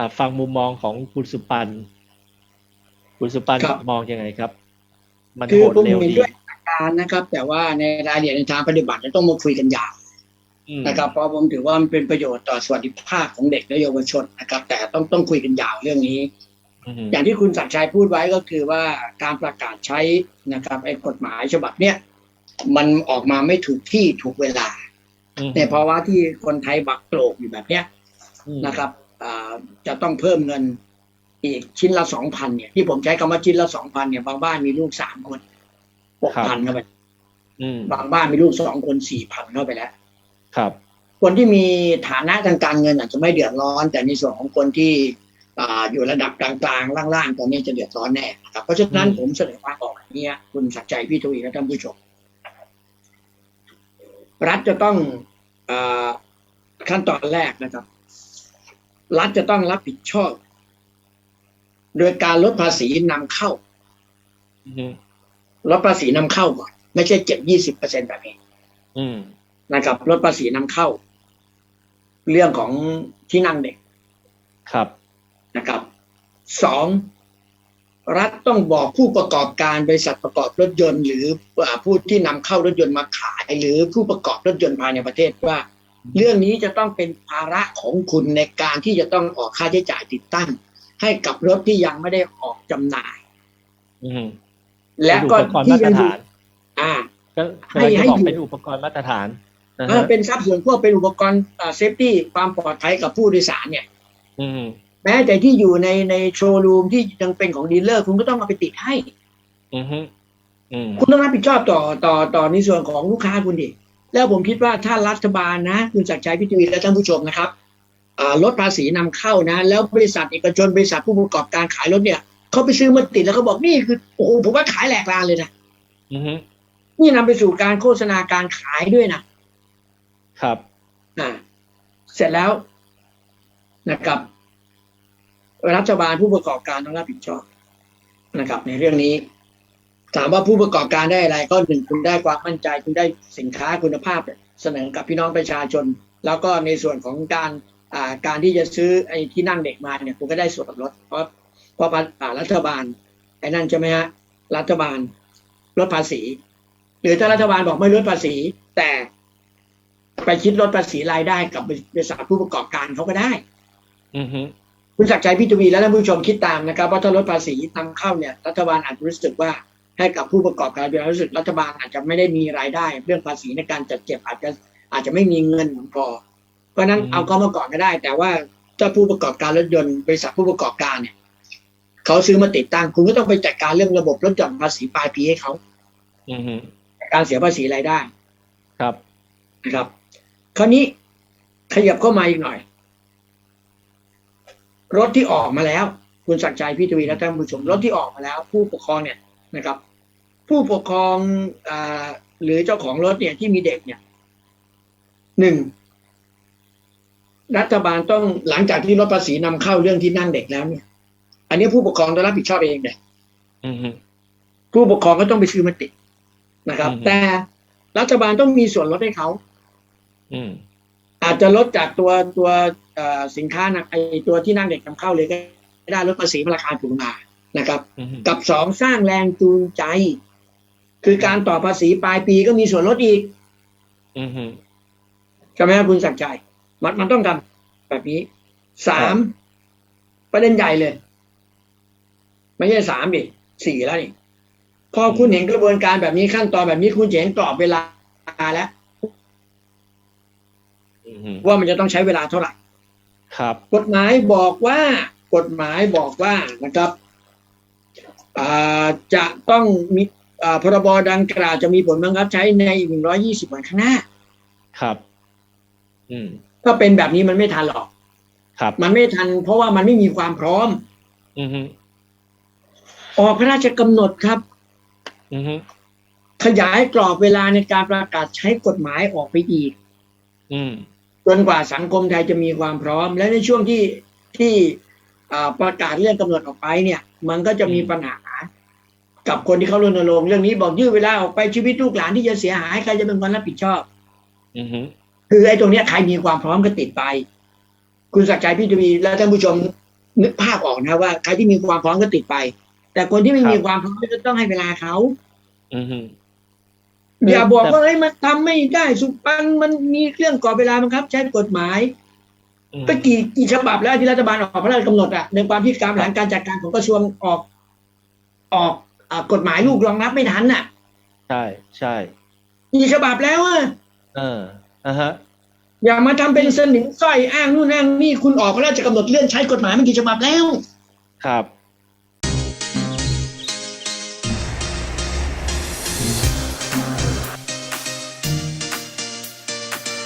อ่าฟังมุมมองของคุณสุปัน คุณสุปันครับมองยังไงครับ มันคือโหดผมเร็วเห็นดีด้วยหลักการนะครับ แต่ว่าในรายละเอียดในทางปฏิบัติจะต้องมาคุยกันยาวอืมนะครับเพราะผมถือว่ามันเป็นประโยชน์ต่อสวัสดิภาพของเด็กและเยาวชนนะครับ แต่ต้องต้องคุยกันยาวเรื่องนี้อืมอย่างที่คุณสักดิ์ชัยพูดไว้ก็คือว่าการประกาศใช้นะครับไอ้กฎหมายฉบับเนี้ยมันออกมาไม่ถูกที่ถูกเวลาอืมในภาวะที่คนไทยบักโกรกอยู่แบบเนี้ยอืมนะครับอ่า จะต้องเพิ่มเงินอีกชิ้นละสองพันเนี่ยที่ผมใช้คำว่าชิ้นละสองพันเนี่ยบางบ้านมีลูกสามคนหกพันเข้าไปอืมบางบ้านมีลูกสองคนสี่พันเข้าไปแล้ว ครับ คนที่มีฐานะทางการเงินอาจจะไม่เดือดร้อน แต่ในส่วนของคนที่อ่าอยู่ระดับกลางๆ ล่างๆตอนนี้จะเดือดร้อนแน่นะครับเพราะฉะนั้นอืมผมเสนอทางออกอย่างนี้ยคุณสักดิ์ใจพี่ทวีและท่านผู้ชมรัฐจะต้องอาขั้นตอนแรกนะครับ รัฐจะต้องรับผิดชอบ โดยการลดภาษีนำเข้าอืมลดภาษีนำเข้าก่อนไม่ใช่เจ็ดยี่สิบเปอร์เซ็นแบบนี้อืมนะครับลดภาษีนำเข้า เรื่องของที่นั่งเด็ก ครับนะครับสองรัฐต้องบอกผู้ประกอบการบริษัทประกอบรถยนต์ หรืออ่าผู้ที่นำเข้ารถยนต์มาขาย หรือผู้ประกอบรถยนต์ภายในประเทศว่า เรื่องนี้จะต้องเป็นภาระของคุณในการที่จะต้องออกค่าใช้จ่ายติดตั้ง ให้กับรถที่ยังไม่ได้ออกจำหน่ายอืมและก็เป็นอุปกรณ์ที่มาตรยังอยู่ฐานอ่าก็ให้กำลังจะให้บอกอยู่เป็นอุปกรณ์มาตรฐานนะเอฮะอเป็นทรัพย์ส่วนควบเป็นอุปกรณ์เซฟตี้ความปลอดภัยกับผู้โดยสารเนี่ย อืมแม้แต่ที่อยู่ในในโชว์รูมที่ยังเป็นของดีลเลอร์ คุณก็ต้องเอาไปติดให้ อืมฮึอืมคุณต้องรับผิดชอบต่อต่อต่อในส่วนของลูกค้าคุณดิ แล้วผมคิดว่าถ้ารัฐบาลนะคุณจักรชัยพิทวีและท่านผู้ชมนะครับอ่าลดภาษีนำเข้านะ แล้วบริษัทเอกชนบริษัทผู้ประกอบการขายรถเนี่ยเขาไปซื้อมาติดแล้วเขาบอกนี่คือโอ้โหผมว่าขายแหลกลานเลยนะอืมฮึนี่นำไปสู่การโฆษณาการขายด้วยนะครับอ่าเสร็จแล้วนะครับรัฐบาลผู้ประกอบการต้องรับผิดชอบนะครับ ในเรื่องนี้ ถามว่าผู้ประกอบการได้อะไร ก็หนึ่งคุณได้ความมั่นใจ คุณได้สินค้าคุณภาพเสนอกับพี่น้องประชาชน แล้วก็ในส่วนของการอ่าการที่จะซื้อไอ้ที่นั่งเด็กมาเนี่ยคุณก็ได้ส่วนลดเพราะเพราะอ่ารัฐบาลไอ้นั่นใช่ไหมฮะรัฐบาลลดภาษี หรือถ้ารัฐบาลบอกไม่ลดภาษี แต่ไปคิดลดภาษีรายได้กับบริษัทผู้ประกอบการเขาก็ได้ อืมฮึคุณศักดิ์ชัยพิทวีและท่านผู้ชมคิดตามนะครับว่าถ้าลดภาษีนำเข้าเนี่ย รัฐบาลอาจจะรู้สึกว่า ให้กับผู้ประกอบการมีความรู้สึกรัฐบาลอาจจะไม่ได้มีรายได้ เรื่องภาษีในการจัดเก็บอาจจะอาจจะไม่มีเงินพอ เพราะฉะนั้นเอาก็มาก่อนก็ได้ แต่ว่าถ้าผู้ประกอบการรถยนต์บริษัทผู้ประกอบการเนี่ยเขาซื้อมาติดตั้งคุณก็ต้องไปจัดการเรื่องระบบลดหย่อนภาษีปลายปีให้เขาอืมฮึการเสียภาษีรายได้ ครับนะครับ คราวนี้ขยับเข้ามาอีกหน่อย รถที่ออกมาแล้ว คุณศักดิ์ชัยพี่ทวีและท่านผู้ชมรถที่ออกมาแล้ว ผู้ปกครองเนี่ยนะครับ ผู้ปกครองอาหรือเจ้าของรถเนี่ยที่มีเด็กเนี่ยหนึ่งรัฐบาลต้องหลังจากที่ลดภาษีนำเข้าเรื่องที่นั่งเด็กแล้วเนี่ย อันนี้ผู้ปกครองต้องรับผิดชอบเองเลยอืมฮึผู้ปกครองก็ต้องไปซื้อมาติดนะครับอืมแต่รัฐบาลต้องมีส่วนลดให้เขาอืมอาจจะลดจากตัวตัวเอ่อสินค้านะไอตัวที่นั่งเด็กนำเข้าเลยก็ได้ลดภาษีราคาถูกมานะครับอืมฮึกับสองสร้างแรงจูงใจ คือการต่อภาษีปลายปีก็มีส่วนลดอีกอืมฮึใช่ไหมครับคุณสักดิ์ชัยมันมันต้องทำแบบนี้สามประเด็นใหญ่เลย ไม่ใช่สามดิสี่แล้วนี่พอคุณเห็นกระบวนการแบบนี้ขั้นตอนแบบนี้คุณจะเห็นกรอบเวลาแล้วอืมฮึว่ามันจะต้องใช้เวลาเท่าไหร่ครับ กฎหมายบอกว่า กฎหมายบอกว่านะครับอ่าจะต้องมีอ่า พรบดังกล่าวจะมีผลบังคับใช้ในอีก120วันข้างหน้า ครับ อืมถ้าเป็นแบบนี้มันไม่ทันหรอก ครับ มันไม่ทัน เพราะว่ามันไม่มีความพร้อม อืมฮึออกพระราชกำหนดครับ อืมฮึขยายกรอบเวลาในการประกาศใช้กฎหมายออกไปอีก อืมจนกว่าสังคมไทยจะมีความพร้อม และในช่วงที่ที่อ่าประกาศเรื่องกำหนดออกไปเนี่ย มันก็จะมีปัญหา กับคนที่เขารณรงค์เรื่องนี้บอกยืดเวลาออกไปชีวิตลูกหลานที่จะเสียหายใครจะเป็นคนรับผิดชอบอืมฮึคือไอ้ตรงเนี้ยใครมีความพร้อมก็ติดไป คุณศักดิ์ชัยพี่ทวีและท่านผู้ชมนึกภาพออกนะว่าใครที่มีความพร้อมก็ติดไป แต่คนที่ไม่ครับมีความพร้อมก็ต้องให้เวลาเขาอือฮึอย่าบอกแต่ว่าเฮ้ยมันทำไม่ได้สุปันมันมีเครื่องกรอบเวลาบังคับ ใช้กฎหมายอืมก็กี่กี่ฉบับแล้วที่รัฐบาลออกพระราชกำหนดอะในความที่การบริหารการจัดการของกระทรวงออกออกอา กฎหมายลูกรองรับไม่ทันน่ะ ใช่ใช่กี่ฉบับแล้วอะเอออะฮะ อย่ามาทำเป็นสนิมสร้อยอ้างนู่นอ้างนี่คุณออกพระราชกำหนดเลื่อนใช้กฎหมายมันกี่ฉบับแล้ว ครับ